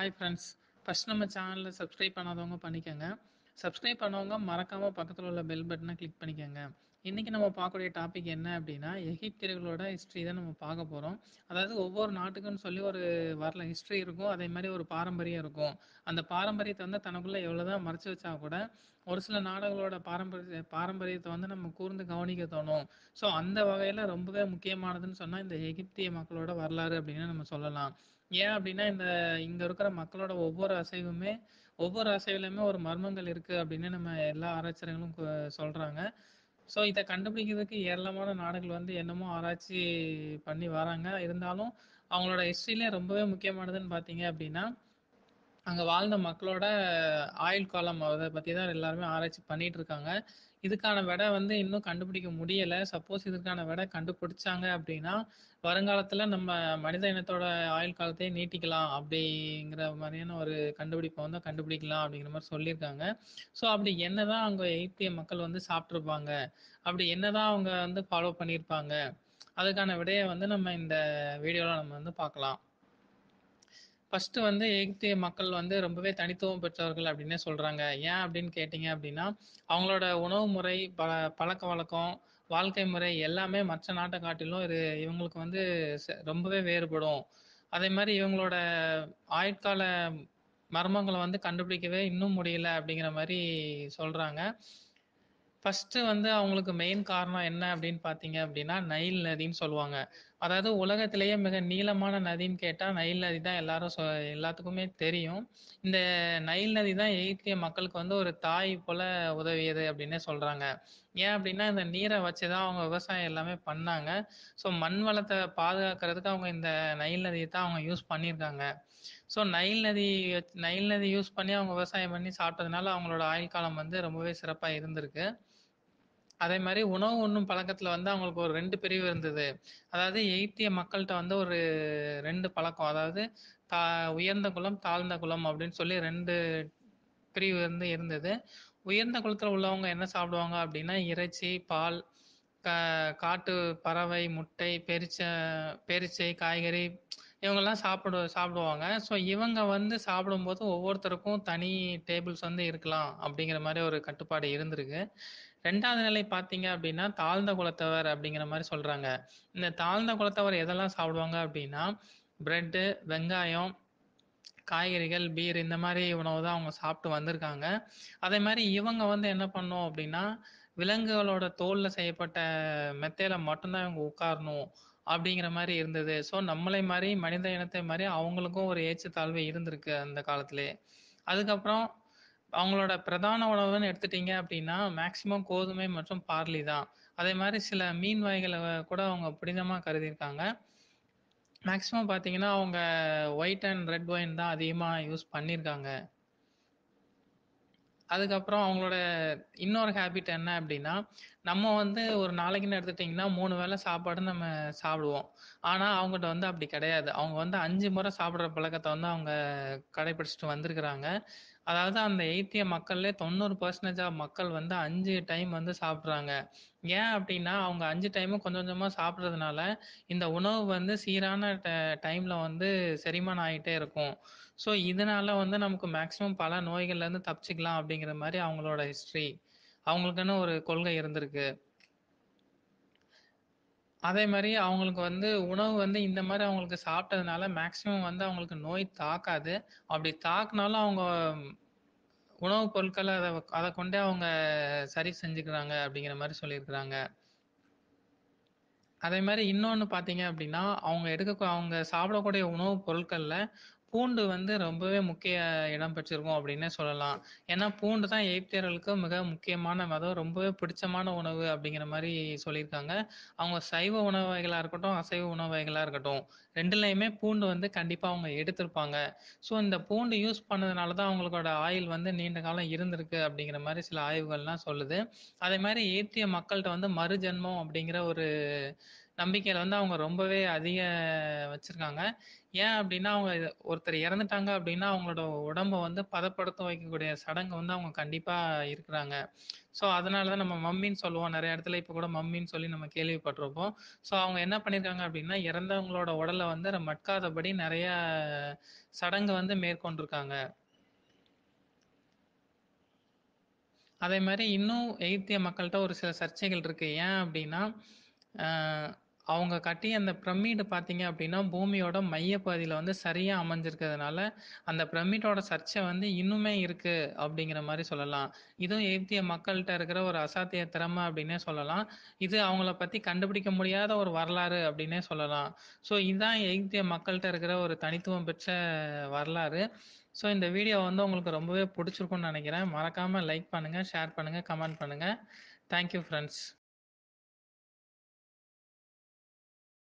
Hi friends first நம்ம சேனலில் subscribe பண்ணாதவங்க பண்ணிக்கோங்க. சப்ஸ்கிரைப் பண்ணவங்க மறக்காமல் பக்கத்தில் உள்ள பெல் பட்டனை கிளிக் பண்ணிக்கோங்க. இன்றைக்கி நம்ம பார்க்கக்கூடிய டாபிக் என்ன அப்படின்னா எகிப்தியர்களோட ஹிஸ்ட்ரி தான் நம்ம பார்க்க போகிறோம் அதாவது ஒவ்வொரு நாட்டுக்குன்னு சொல்லி ஒரு வரல ஹிஸ்ட்ரி இருக்கும். அதே மாதிரி ஒரு பாரம்பரியம் இருக்கும். அந்த பாரம்பரியத்தை வந்து தனக்குள்ளே எவ்வளோ தான் மறைச்சி வச்சா கூட ஒரு சில நாடுகளோட பாரம்பரிய பாரம்பரியத்தை வந்து நம்ம கூர்ந்து கவனிக்க தோணும். ஸோ அந்த வகையில் ரொம்பவே முக்கியமானதுன்னு சொன்னால் இந்த எகிப்திய மக்களோட வரலாறு அப்படின்னு நம்ம சொல்லலாம். ஏன் அப்படின்னா இந்த இங்க இருக்கிற மக்களோட ஒவ்வொரு அசைவுமே ஒவ்வொரு அசைவுலையுமே ஒரு மர்மங்கள் இருக்கு அப்படின்னு நம்ம எல்லா ஆராய்ச்சியர்களும் கு- சொல்றாங்க. ஸோ இதை கண்டுபிடிக்கிறதுக்கு ஏராளமான நாடுகள் வந்து என்னமோ ஆராய்ச்சி பண்ணி வராங்க. இருந்தாலும் அவங்களோட ஹிஸ்ட்ரியிலே ரொம்பவே முக்கியமானதுன்னு பார்த்தீங்க அப்படின்னா அங்கே வாழ்ந்த மக்களோட ஆயுள் காலம் அதை பற்றி தான் எல்லாருமே ஆராய்ச்சி பண்ணிட்டு இருக்காங்க. இதுக்கான விடை வந்து இன்னும் கண்டுபிடிக்க முடியலை. சப்போஸ் இதுக்கான விடை கண்டுபிடிச்சாங்க அப்படின்னா வருங்காலத்தில் நம்ம மனித இனத்தோட ஆயுள் காலத்தையே நீட்டிக்கலாம் அப்படிங்கிற மாதிரியான ஒரு கண்டுபிடிப்பை வந்து கண்டுபிடிக்கலாம் அப்படிங்கிற மாதிரி சொல்லியிருக்காங்க. ஸோ அப்படி என்னதான் அவங்க எயிட்டிய மக்கள் வந்து சாப்பிட்ருப்பாங்க அப்படி என்னதான் அவங்க வந்து ஃபாலோ பண்ணியிருப்பாங்க அதுக்கான விடையை வந்து நம்ம இந்த வீடியோவில் நம்ம வந்து பார்க்கலாம். ஃபஸ்ட்டு வந்து எகிப்திய மக்கள் வந்து ரொம்பவே தனித்துவம் பெற்றவர்கள் அப்படின்னே சொல்கிறாங்க ஏன் அப்படின்னு கேட்டிங்க அப்படின்னா அவங்களோட உணவு முறை ப பழக்க வழக்கம் வாழ்க்கை முறை எல்லாமே மற்ற நாட்டை காட்டிலும் இது இவங்களுக்கு வந்து ச- ரொம்பவே வேறுபடும். அதே மாதிரி இவங்களோட ஆயுட்கால மர்மங்களை வந்து கண்டுபிடிக்கவே இன்னும் முடியல அப்படிங்கிற மாதிரி சொல்கிறாங்க ஃபஸ்ட்டு வந்து அவங்களுக்கு மெயின் காரணம் என்ன அப்படின்னு பார்த்தீங்க அப்படின்னா நைல் நதின்னு சொல்லுவாங்க. அதாவது உலகத்திலேயே மிக நீளமான நதின்னு கேட்டால் நைல் நதி தான் எல்லாரும் சொ எல்லாத்துக்குமே தெரியும். இந்த நைல் நதி தான் எகிப்திய மக்களுக்கு வந்து ஒரு தாய் போல உதவியது அப்படின்னே சொல்கிறாங்க ஏன் அப்படின்னா இந்த நீரை வச்சு தான் அவங்க விவசாயம் எல்லாமே பண்ணாங்க. ஸோ மண் வளத்தை பாதுகாக்கிறதுக்கு அவங்க இந்த நைல் நதியை தான் அவங்க யூஸ் பண்ணியிருக்காங்க. ஸோ நைல் நதி வச்சு- நைல் நதி யூஸ் பண்ணி அவங்க விவசாயம் பண்ணி சாப்பிட்டதுனால அவங்களோட ஆயுள் காலம் வந்து ரொம்பவே சிறப்பாக இருந்திருக்கு. அதே மாதிரி உணவு உண்ணும் பழக்கத்துல வந்து அவங்களுக்கு ஒரு ரெண்டு பிரிவு இருந்தது. அதாவது எய்த்திய மக்கள்கிட்ட வந்து ஒரு ரெண்டு பழக்கம். அதாவது தா உயர்ந்த குலம் தாழ்ந்த குலம் அப்படின்னு சொல்லி ரெண்டு பிரிவு வந்து இருந்தது. உயர்ந்த குளத்தில் உள்ளவங்க என்ன சாப்பிடுவாங்க அப்படின்னா இறைச்சி பால் காட்டு பறவை முட்டை பெரிச்ச பெரிச்சை காய்கறி இவங்கெல்லாம் சாப்பிடு சாப்பிடுவாங்க. ஸோ இவங்க வந்து சாப்பிடும்போது ஒவ்வொருத்தருக்கும் தனி டேபிள்ஸ் வந்து இருக்கலாம் அப்படிங்கிற மாதிரி ஒரு கட்டுப்பாடு இருந்திருக்கு. ரெண்டாவது நிலை பார்த்தீங்க அப்படின்னா தாழ்ந்த குலத்தவர் அப்படிங்கிற மாதிரி சொல்கிறாங்க இந்த தாழ்ந்த குலத்தவர் எதெல்லாம் சாப்பிடுவாங்க அப்படின்னா பிரெட்டு வெங்காயம் காய்கறிகள் பீர் இந்த மாதிரி உணவு தான் அவங்க சாப்பிட்டு வந்திருக்காங்க. அதே மாதிரி இவங்க வந்து என்ன பண்ணோம் அப்படின்னா விலங்குகளோட தோல்ல செய்யப்பட்ட மெத்தையில மட்டும்தான் இவங்க உட்காரணும். அப்படிங்கிற மாதிரி இருந்தது. ஸோ நம்மளை மாதிரி மனித இனத்தை மாதிரி அவங்களுக்கும் ஒரு ஏச்சத்தாழ்வு இருந்திருக்கு அந்த காலத்திலே. அதுக்கப்புறம் அவங்களோட பிரதான உணவுன்னு எடுத்துட்டீங்க அப்படின்னா மேக்சிமம் கோதுமை மற்றும் பார்லி தான். அதே மாதிரி சில மீன் வகைகளை கூட அவங்க புனிதமாக கருதியிருக்காங்க. மேக்சிமம் பார்த்தீங்கன்னா அவங்க ஒயிட் அண்ட் ரெட் ஒயின் தான் அதிகமாக யூஸ் பண்ணியிருக்காங்க. அதுக்கப்புறம் அவங்களோட இன்னொரு ஹேபிட் என்ன அப்படின்னா நம்ம வந்து ஒரு நாளைக்குன்னு எடுத்துட்டிங்கன்னா மூணு வேளை சாப்பாடு நம்ம சாப்பிடுவோம். ஆனால் அவங்ககிட்ட வந்து அப்படி கிடையாது. அவங்க வந்து அஞ்சு முறை சாப்பிட்ற பழக்கத்தை வந்து அவங்க கடைபிடிச்சிட்டு வந்திருக்கிறாங்க. அதாவது அந்த எய்த்திய மக்கள்லே தொண்ணூறு பர்சன்டேஜ் ஆஃப் மக்கள் வந்து அஞ்சு டைம் வந்து சாப்பிட்றாங்க. ஏன் அப்படின்னா அவங்க அஞ்சு டைமும் கொஞ்சம் கொஞ்சமாக சாப்பிட்றதுனால இந்த உணவு வந்து சீரான டைமில் வந்து செரிமானம் ஆகிட்டே இருக்கும். ஸோ இதனால வந்து நமக்கு மேக்ஸிமம் பல நோய்கள்லேருந்து தப்பிச்சிக்கலாம் அப்படிங்கிற மாதிரி அவங்களோட ஹிஸ்ட்ரி அவங்களுக்குன்னு ஒரு கொள்கை இருந்திருக்கு. அதே மாதிரி அவங்களுக்கு வந்து உணவு வந்து இந்த மாதிரி அவங்களுக்கு சாப்பிட்டதுனால மேக்ஸிமம் வந்து அவங்களுக்கு நோய் தாக்காது. அப்படி தாக்குனாலும் அவங்க உணவுப் பொருட்களை அதை அதை கொண்டே அவங்க சரி செஞ்சுக்கிறாங்க அப்படிங்கிற மாதிரி சொல்லியிருக்கிறாங்க. அதே மாதிரி இன்னொன்று பார்த்தீங்க அப்படின்னா அவங்க எடுக்க அவங்க சாப்பிடக்கூடிய உணவுப் பொருட்களில் பூண்டு வந்து ரொம்பவே முக்கிய இடம் பெற்றிருக்கும் அப்படின்னே சொல்லலாம். ஏன்னா பூண்டு தான் எகிப்தியர்களுக்கு மிக முக்கியமான அதுவும் ரொம்பவே பிடிச்சமான உணவு அப்படிங்கிற மாதிரி சொல்லியிருக்காங்க. அவங்க சைவ உணவு வகைகளாக இருக்கட்டும் அசைவ உணவு வகைகளாக இருக்கட்டும் ரெண்டுலையுமே பூண்டு வந்து கண்டிப்பாக அவங்க எடுத்திருப்பாங்க. ஸோ இந்த பூண்டு யூஸ் பண்ணதுனால தான் அவங்களோட ஆயில் வந்து நீண்ட காலம் இருந்திருக்கு அப்படிங்கிற மாதிரி சில ஆய்வுகள்லாம் சொல்லுது. அதே மாதிரி ஏத்திய மக்கள்கிட்ட வந்து மறுஜென்மம் அப்படிங்கிற ஒரு நம்பிக்கையில் வந்து அவங்க ரொம்பவே அதிக வச்சுருக்காங்க ஏன் அப்படின்னா அவங்க ஒருத்தர் இறந்துட்டாங்க அப்படின்னா அவங்களோட உடம்ப வந்து பதப்படுத்த வைக்கக்கூடிய சடங்கு வந்து அவங்க கண்டிப்பாக இருக்கிறாங்க. ஸோ, அதனால தான் நம்ம மம்மின்னு சொல்லுவோம். நிறைய இடத்துல இப்போ கூட மம்மின்னு சொல்லி நம்ம கேள்விப்பட்டிருப்போம். ஸோ, அவங்க என்ன பண்ணியிருக்காங்க அப்படின்னா இறந்தவங்களோட உடலை வந்து மட்காதபடி நிறைய சடங்கு வந்து மேற்கொண்டிருக்காங்க. அதே மாதிரி இன்னும் எகிப்திய மக்கள்கிட்ட ஒரு சில சர்ச்சைகள் இருக்குது ஏன் அப்படின்னா அவங்க கட்டிய அந்த பிரமிடு பார்த்தீங்க அப்படின்னா பூமியோட மையப்பகுதியில வந்து சரியா அமைஞ்சிருக்கிறதுனால, அந்த பிரமிட்டோட சர்ச்சை வந்து இன்னுமே இருக்கு அப்படிங்கிற மாரி சொல்லலாம். இதுவும் எகிப்திய மக்கள்ட்ட இருக்கிற ஒரு அசாத்திய திறமை அப்படின்னே சொல்லலாம். இது அவங்கள பத்தி கண்டுபிடிக்க முடியாத ஒரு வரலாறு அப்படின்னே சொல்லலாம். ஸோ, இதான் எகிப்திய மக்கள்ட்ட இருக்கிற ஒரு தனித்துவம் பெற்ற வரலாறு. ஸோ, இந்த வீடியோ வந்து உங்களுக்கு ரொம்பவே புடிச்சிருக்கும்னு நெனைக்கிறேன். மறக்காம லைக் பண்ணுங்க, ஷேர் பண்ணுங்க, கமெண்ட் பண்ணுங்க. Thank you friends.